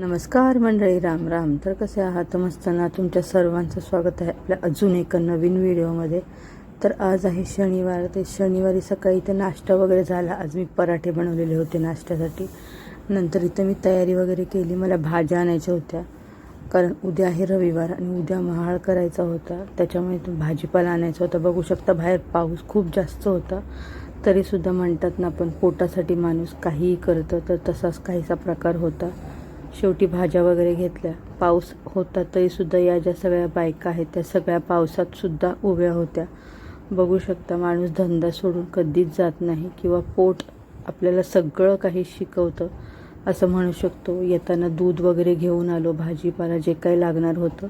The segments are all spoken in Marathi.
नमस्कार मंडळी राम राम. तर कसे आहात? मस्तना तुमच्या सर्वांचं स्वागत आहे आपल्या अजून एका नवीन व्हिडिओमध्ये. तर आज आहे शनिवार. ते शनिवारी सकाळी इथे नाश्ता वगैरे झाला. आज मी पराठे बनवलेले होते नाश्त्यासाठी. नंतर इथं मी तयारी वगैरे केली. मला भाज्या आणायच्या होत्या. कारण उद्या आहे रविवार आणि उद्या महाळ करायचा होता. त्याच्यामुळे तो भाजीपाला आणायचा होता. बघू शकता बाहेर पाऊस खूप जास्त होता. तरीसुद्धा म्हणतात ना आपण पोटासाठी माणूस काहीही करतं तर तसाच काहीसा प्रकार होता. शेवटी भाज्या वगैरे घेतल्या. पाऊस होता तरीसुद्धा या ज्या सगळ्या बायका आहेत त्या सगळ्या पावसात सुद्धा उभ्या होत्या. बघू शकता माणूस धंदा सोडून कधीच जात नाही किंवा पोट आपल्याला सगळं काही शिकवतं असं म्हणू शकतो. येताना दूध वगैरे घेऊन आलो भाजीपाला जे काही लागणार होतं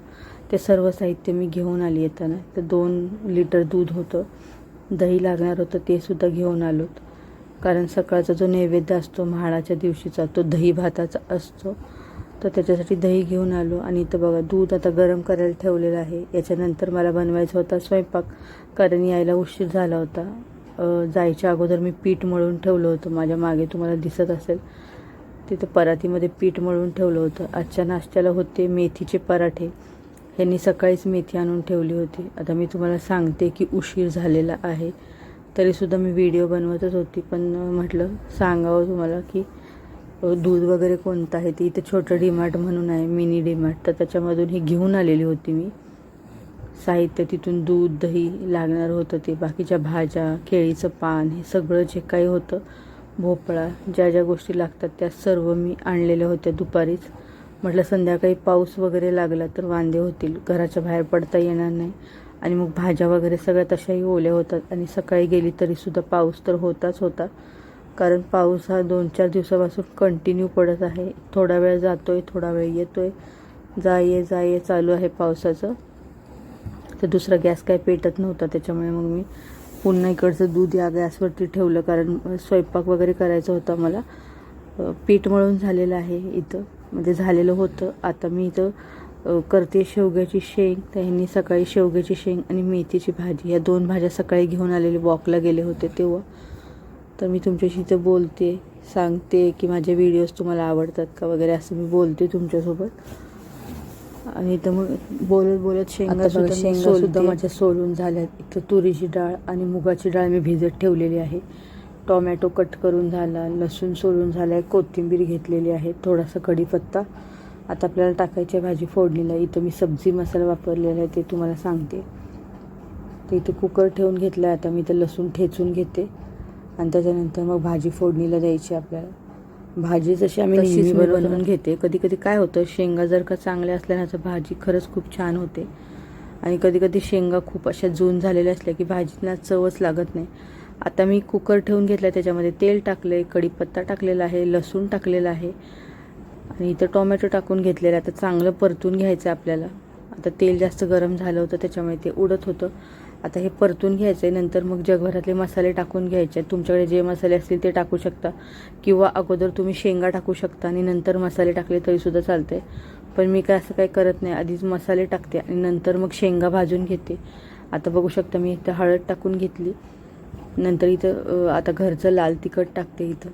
ते सर्व साहित्य मी घेऊन आली येताना. तर दोन लिटर दूध होतं दही लागणार होतं ते सुद्धा घेऊन आलोत. कारण सकाळचा जो नैवेद्य असतो म्हाळाच्या दिवशीचा तो दही भाताचा असतो तर त्याच्यासाठी दही घेऊन आलो. आणि इथं बघा दूध आता गरम करायला ठेवलेलं आहे. याच्यानंतर मला बनवायचा होता स्वयंपाक कारण यायला उशीर झाला होता. जायच्या अगोदर मी पीठ मळून ठेवलं होतं. माझ्या मागे तुम्हाला दिसत असेल तिथं परातीमध्ये पीठ मळून ठेवलं होतं. आजच्या नाश्त्याला होते मेथीचे पराठे. ह्यांनी सकाळीच मेथी आणून ठेवली होती. आता मी तुम्हाला सांगते की उशीर झालेला आहे. तरीसुद्धा मी व्हिडिओ बनवतच होती. पण म्हटलं सांगावं तुम्हाला की दूध वगैरे कोणतं आहे? ते इथं छोटं डीमार्ट म्हणून आहे मिनी डीमार्ट तर त्याच्यामधून हे घेऊन आलेली होती मी. साहित्य तिथून दूध दही लागणार होतं ते. बाकीच्या भाज्या केळीचं पान हे सगळं जे काही होतं भोपळा ज्या ज्या गोष्टी लागतात त्या सर्व मी आणलेल्या होत्या दुपारीच. म्हटलं संध्याकाळी पाऊस वगैरे लागला तर वांदे होतील. घराच्या बाहेर पडता येणार नाही. आणि मग भाज्या वगैरे सगळ्या तशाही ओल्या होतात आणि सकाळी गेली तरीसुद्धा पाऊस तर होताच होता. कारण पाऊस हा दोन चार दिवसापासून कंटिन्यू पडत आहे. थोडा वेळ जातोय थोडा वेळ येतोय. जा ये जा ये चालू आहे पावसाचं. तर दुसरा गॅस काय पेटत नव्हता त्याच्यामुळे मग मी पुन्हा इकडचं दूध या गॅसवरती ठेवलं. कारण स्वयंपाक वगैरे करायचा होता मला. पीठ मळून झालेलं आहे इथं. म्हणजे झालेलं होतं. आता मी इथं करते शेवग्याची शेंग तर ह्यांनी सकाळी शेवग्याची शेंग आणि मेथीची भाजी या दोन भाज्या सकाळी घेऊन आलेले वॉकला गेले होते तेव्हा. तर मी तुमच्याशी इथं बोलते सांगते की माझे व्हिडिओज तुम्हाला आवडतात का वगैरे असं मी बोलते तुमच्यासोबत. आणि इथं मग बोलत बोलत शेंगा आता बघा, सुद्धा शेंगा सुद्धा. माझ्या सोलून झाल्यात. इथं तुरीची डाळ आणि मुगाची डाळ मी भिजत ठेवलेली आहे. टोमॅटो कट करून झाला लसूण सोलून झाला आहे कोथिंबीर घेतलेली आहे थोडासा कढीपत्ता. आता आपल्याला टाकायची आहे भाजी फोडणीला. इथं मी सब्जी मसाला वापरलेला आहे ते तुम्हाला सांगते. तर इथं कुकर ठेवून घेतला आहे आता मी इथं लसूण ठेचून घेते. आणि त्याच्यानंतर मग भाजी फोडणीला द्यायची आपल्याला. भाजी जशी आम्ही नेहमी बनवून. घेते. कधी कधी काय होतं शेंगा जर का चांगल्या असल्या ना तर भाजी खरंच खूप छान होते. आणि कधी कधी शेंगा खूप अशा जून झालेल्या असल्या की भाजीला चवच लागत नाही. आता मी कुकर ठेवून घेतला त्याच्यामध्ये तेल टाकलं आहे कढीपत्ता टाकलेला आहे लसूण टाकलेला आहे. आणि इथं टोमॅटो टाकून घेतलेलं आता चांगलं परतून घ्यायचं आहे आपल्याला. आता तेल जास्त गरम झालं होतं त्याच्यामुळे ते उडत होतं. आता हे परतून घ्यायचं आहे नंतर मग जगभरातले मसाले टाकून घ्यायचे आहेत. तुमच्याकडे जे मसाले असतील ते टाकू शकता. किंवा अगोदर तुम्ही शेंगा टाकू शकता आणि नंतर मसाले टाकले तरीसुद्धा चालते पण मी काय असं काही करत नाही. आधीच मसाले टाकते आणि नंतर मग शेंगा भाजून घेते. आता बघू शकता मी इथं हळद टाकून घेतली. नंतर इथं आता घरचं लाल तिखट टाकते इथं.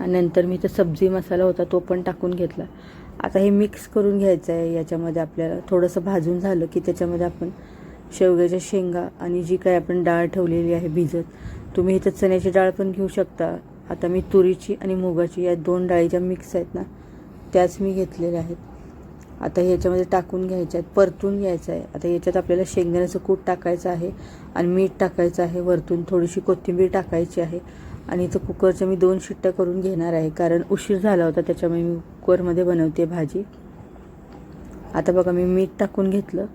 आणि नंतर मी तर सब्जी मसाला होता तो पण टाकून घेतला. आता हे मिक्स करून घ्यायचं आहे याच्यामध्ये आपल्याला थोडंसं भाजून झालं की त्याच्यामध्ये आपण शेवग्याच्या शेंगा आणि जी काही आपण डाळ ठेवलेली आहे भिजत तुम्ही इथं चण्याची डाळ पण घेऊ शकता. आता मी तुरीची आणि मुगाची या दोन डाळीच्या मिक्स आहेत ना त्याच मी घेतलेल्या आहेत. आता ह्याच्यामध्ये टाकून घ्यायच्या आहेत परतून घ्यायचं आहे. आता याच्यात आपल्याला शेंगदाण्याचं कूट टाकायचं आहे आणि मीठ टाकायचं आहे वरतून थोडीशी कोथिंबीर टाकायची आहे. आणि इथं कुकरच्या मी दोन शिट्ट्या करून घेणार आहे. कारण उशीर झाला होता त्याच्यामुळे मी कुकरमध्ये बनवते भाजी. आता बघा मी मीठ टाकून घेतलं.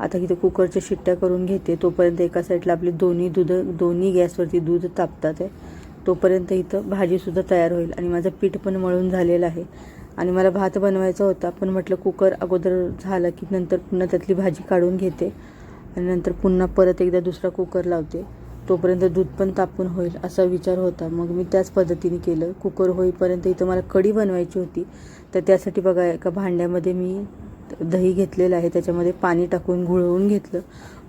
आता इथं कुकरच्या शिट्ट्या करून घेते. तोपर्यंत एका साईडला आपली दोन्ही दूध दोन्ही गॅसवरती दूध तापतात आहे तोपर्यंत इथं भाजीसुद्धा तयार होईल. आणि माझं पीठ पण मळून झालेलं आहे. आणि मला भात बनवायचा होता पण म्हटलं कुकर अगोदर झाला की नंतर पुन्हा त्यातली भाजी काढून घेते. आणि नंतर पुन्हा परत एकदा दुसरा कुकर लावते. तोपर्यंत दूध पण तापून होईल असा विचार होता. मग मी त्याच पद्धतीने केलं. कुकर होईपर्यंत इथं मला कढी बनवायची होती. तर त्यासाठी बघा एका भांड्यामध्ये मी दही घेतलेलं आहे. त्याच्यामध्ये पाणी टाकून घुळवून घेतलं.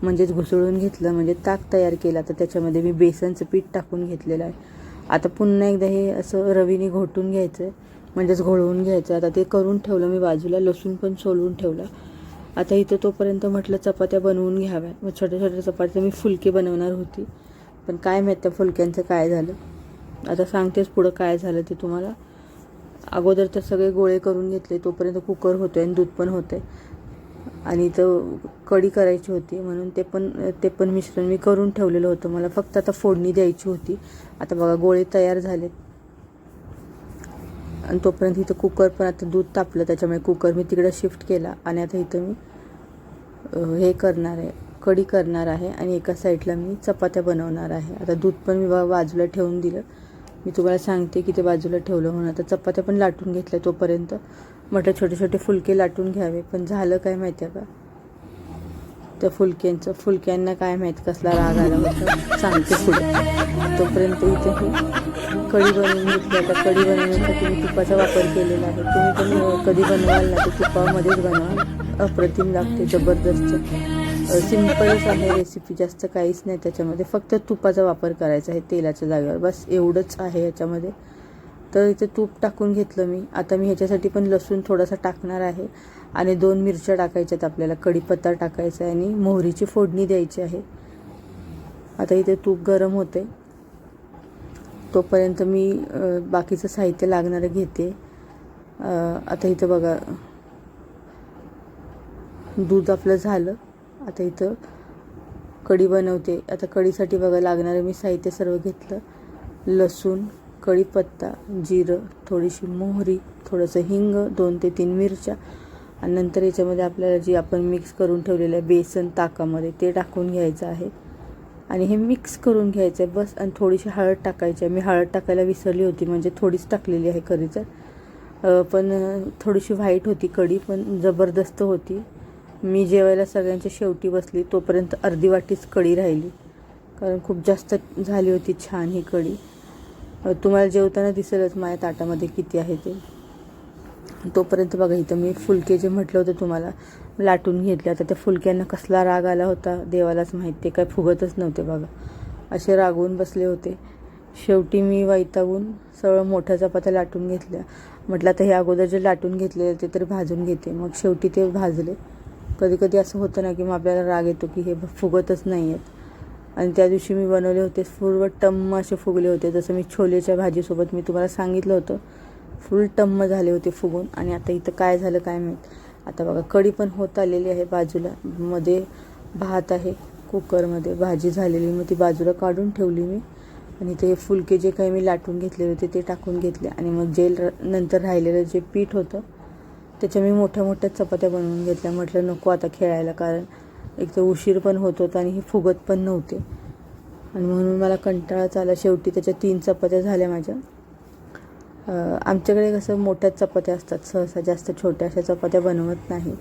म्हणजेच घुसळून घेतलं. म्हणजे ताक तयार केला. तर त्याच्यामध्ये मी बेसनचं पीठ टाकून घेतलेलं आहे. आता पुन्हा एकदा हे असं रवीने घोटून घ्यायचं आहे म्हणजेच घोळवून घ्यायचं आता ते करून ठेवलं मी बाजूला. लसूण पण सोलून ठेवला. आता इथं तोपर्यंत म्हटलं चपात्या बनवून घ्याव्या. मग छोट्या छोट्या चपात्या मी फुलके बनवणार होती. पण काय माहीत त्या फुलक्यांचं काय झालं. आता सांगतेच पुढं काय झालं ते तुम्हाला. अगोदर तर सगळे गोळे करून घेतले तोपर्यंत कुकर होतो आहे आणि दूध पण होतं आहे आणि इथं कढी करायची होती म्हणून ते पण ते पण मिश्रण मी करून ठेवलेलं होतं. मला फक्त आता फोडणी द्यायची होती. आता बघा गोळे तयार झालेत. आणि तोपर्यंत इथं कुकर पण आता दूध तापलं त्याच्यामुळे कुकर मी तिकडं शिफ्ट केला. आणि आता इथं मी हे करणार आहे. कढी करणार आहे आणि एका साईडला मी चपात्या बनवणार आहे. आता दूध पण मी बाजूला ठेवून दिलं. मी तुम्हाला सांगते की ते बाजूला ठेवलं म्हणून. आता चपात्या पण लाटून घेतल्या तोपर्यंत. म्हटलं छोटे छोटे फुलके लाटून घ्यावे पण झालं काय माहिती आहे का? त्या फुलक्यांचं फुलक्यांना काय माहीत कसला राग आला होता. सांगते पुढे. तोपर्यंत इथे कढी बनवून घेतली. आता कढी बनवण्यासाठी मी तुपाचा वापर केलेला आहे. तुम्ही पण कधी बनवाल ना ते तुपामध्येच बनवा. अप्रतिम लागते जबरदस्त. सिम्पलच आहे रेसिपी जास्त काहीच नाही त्याच्यामध्ये. फक्त तुपाचा वापर करायचा आहे तेलाच्या जागेवर. बस एवढंच आहे याच्यामध्ये. तर इथे तूप टाकून घेतलं मी. आता मी ह्याच्यासाठी पण लसूण थोडासा टाकणार आहे. आणि दोन मिरच्या टाकायच्यात आपल्याला. कढीपत्ता टाकायचा आहे आणि मोहरीची फोडणी द्यायची आहे. आता इथे तूप गरम होते तोपर्यंत मी बाकीचं साहित्य लागणारं घेते. आता इथं बघा. दूध आपलं झालं. आता इथं कढी बनवते. आता कढीसाठी बघा लागणारं मी साहित्य सर्व घेतलं. लसूण कढीपत्ता जिरं थोडीशी मोहरी थोडंसं हिंग दोन ते तीन मिरच्या. आणि नंतर याच्यामध्ये आपल्याला जी आपण मिक्स करून ठेवलेलं आहे बेसन ताकामध्ये ते टाकून घ्यायचं आहे. आणि हे मिक्स करून घ्यायचं आहे बस. आणि थोडीशी हळद टाकायची आहे. मी हळद टाकायला विसरली होती म्हणजे थोडीच टाकलेली आहे खरी तर पण थोडीशी व्हाईट होती कढी पण जबरदस्त होती. मी जेवायला सगळ्यांच्या शेवटी बसली तोपर्यंत अर्धी वाटीच कढी राहिली. कारण खूप जास्त झाली होती छान ही कढी. तुम्हाला जेवताना दिसेलच माझ्या ताटामध्ये किती आहे ते. तोपर्यंत बघा इथं मी फुलके जे म्हटलं होतं तुम्हाला लाटून घेतले. आता त्या फुलक्यांना कसला राग आला होता देवालाच माहीत. ते काय फुगतच नव्हते बघा. असे रागवून बसले होते. शेवटी मी वैतागून सरळ मोठ्या चपात्या लाटून घेतल्या. म्हटलं आता हे अगोदर जे लाटून घेतले ते तर भाजून घेते. मग शेवटी ते भाजले. कधी कधी असं होतं ना की मग आपल्याला राग येतो की हे फुगतच नाही आहेत आणि त्या दिवशी मी बनवले होते पूर्व टम्म असे फुगले होते. जसं मी छोलेच्या भाजीसोबत मी तुम्हाला सांगितलं होतं फुल टम्म झाले होते फुगून. आणि आता इथं काय झालं काय माहीत? आता बघा कढी पण होत आलेली आहे बाजूला. मध्ये भात आहे कुकरमध्ये भाजी झालेली. मग ती बाजूला काढून ठेवली मी. आणि ते फुलके जे काही मी लाटून घेतलेले होते ते टाकून घेतले. आणि मग जे नंतर राहिलेलं जे पीठ होतं त्याच्या मी मोठ्या मोठ्या चपात्या बनवून घेतल्या. म्हटलं नको आता खेळायला कारण एक तर उशीर पण होत होता आणि हे फुगत पण नव्हते. आणि म्हणून मला कंटाळाच आला. शेवटी त्याच्या तीन चपात्या झाल्या माझ्या. आमच्याकडे कसं मोठ्या चपात्या असतात. सहसा जास्त छोट्या अशा चपात्या बनवत नाही.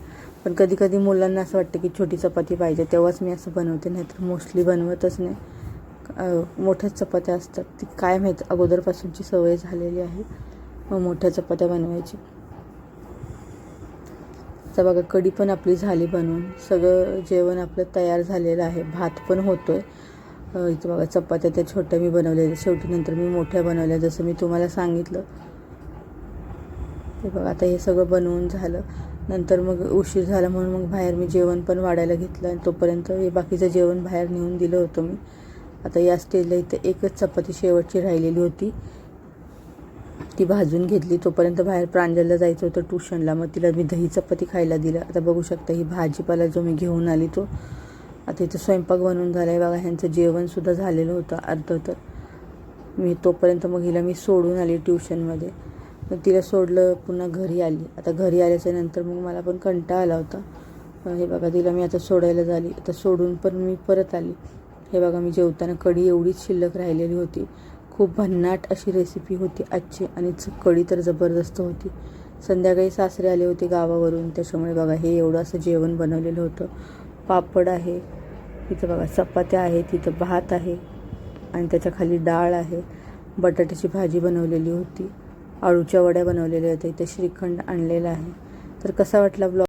पण कधी कधी मुलांना असं वाटतं की छोटी चपाती पाहिजे. तेव्हाच मी असं बनवते. नाहीतर मोस्टली बनवतच नाही. मोठ्याच चपात्या असतात. ती काय माहीत? अगोदरपासूनची सवय झालेली आहे मग मोठ्या चपात्या बनवायची. आता बघा कढी पण आपली झाली बनवून. सगळं जेवण आपलं तयार झालेलं आहे. भात पण होतो आहे इथं बघा चपात्या त्या छोट्या मी बनवलेल्या. शेवटी नंतर मी मोठ्या बनवल्या. जसं मी तुम्हाला सांगितलं. ते बघा आता हे सगळं बनवून झालं. नंतर मग उशीर झाला म्हणून मग बाहेर मी जेवण पण वाढायला घेतलं. आणि तोपर्यंत हे बाकीचं जेवण बाहेर नेऊन दिलं होतं मी. आता या स्टेजला इथं एकच चपाती शेवटची राहिलेली होती. ती भाजून घेतली. तोपर्यंत बाहेर प्रांजलला जायचं होतं ट्युशनला. मग तिला मी दही चपाती खायला दिलं. आता बघू शकता ही भाजीपाला जो मी घेऊन आली तो. आता इथं स्वयंपाक बनवून झाला आहे बघा. ह्यांचं जेवणसुद्धा झालेलं होतं अर्ध तर. मी तोपर्यंत मग हिला मी सोडून आली ट्युशनमध्ये. मग तिला सोडलं पुन्हा घरी आली. आता घरी आल्याच्यानंतर मग मला पण कंटाळा आला होता. हे बघा तिला मी आता सोडायला झाली. आता सोडून पण मी परत आली. हे बघा मी जेवताना कढी एवढीच शिल्लक राहिलेली होती. खूप भन्नाट अशी रेसिपी होती आजची आणि च- कढी तर जबरदस्त होती. संध्याकाळी सासरे आले होते गावावरून. त्याच्यामुळे बघा हे एवढं असं जेवण बनवलेलं होतं. पापड आहे इथं बघा चपात्या आहेत तिथं भात आहे आणि त्याच्याखाली डाळ आहे. बटाट्याची भाजी बनवलेली होती. आळूच्या वड्या बनवलेल्या होत्या. इथे श्रीखंड आणलेला आहे. तर कसा वाटला ब्लॉग